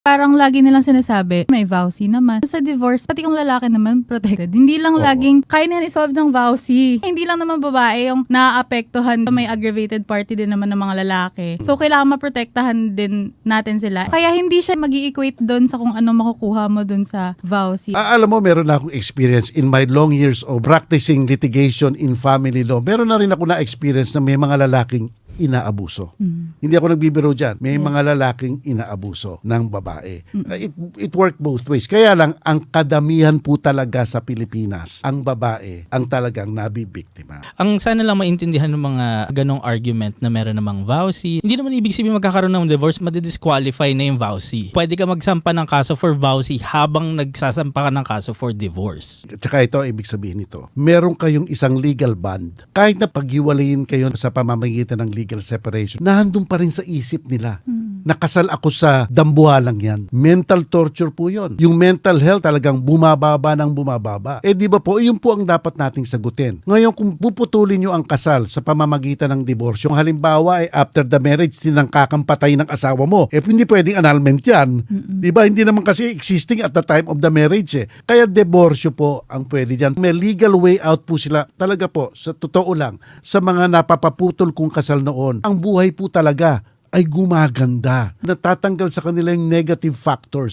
Parang lagi nilang sinasabi, may vowsy naman. Sa divorce, pati yung lalaki naman protected. Hindi lang Oo. laging, kaya na isolve ng vowsy. Hindi lang naman babae yung naaapektuhan. May aggravated party din naman ng mga lalaki. So, kailangan maprotektahan din natin sila. Kaya hindi siya mag equate doon sa kung ano makukuha mo doon sa vowsy. Ah, alam mo, meron na akong experience in my long years of practicing litigation in family law. Meron na rin ako na-experience na may mga lalaking inaabuso. Hindi ako nagbibiro dyan. May mga lalaking inaabuso ng babae. Uh, It, it worked both ways. Kaya lang, ang kadamihan po talaga sa Pilipinas, ang babae ang talagang nabibiktima. Ang sana lang maintindihan ng mga ganong argument na meron namang vowsy, hindi naman ibig sabihin magkakaroon ng divorce, madidisqualify na yung vowsy. Pwede ka magsampa ng kaso for vowsy habang nagsasampa ka ng kaso for divorce. Tsaka ito, ibig sabihin nito, meron kayong isang legal bond. Kahit na paghiwalayin kayo sa pamamagitan ng legal separation, nahandun pa rin sa isip nila. Nakasal ako sa dambuhalang yan. Mental torture po yon. Yung mental health talagang bumababa ng bumababa. Eh di ba po, yun po ang dapat nating sagutin. Ngayon kung puputulin nyo ang kasal sa pamamagitan ng diborsyo, halimbawa ay after the marriage, tinangkakang patay ng asawa mo, eh hindi pwedeng annulment yan. Di ba? Hindi naman kasi existing at the time of the marriage eh. Kaya diborsyo po ang pwede dyan. May legal way out po sila. Talaga po, sa totoo lang, sa mga napapaputol kong kasal noon, ang buhay po talaga ay gumaganda. Natatanggal sa kanila yung negative factors.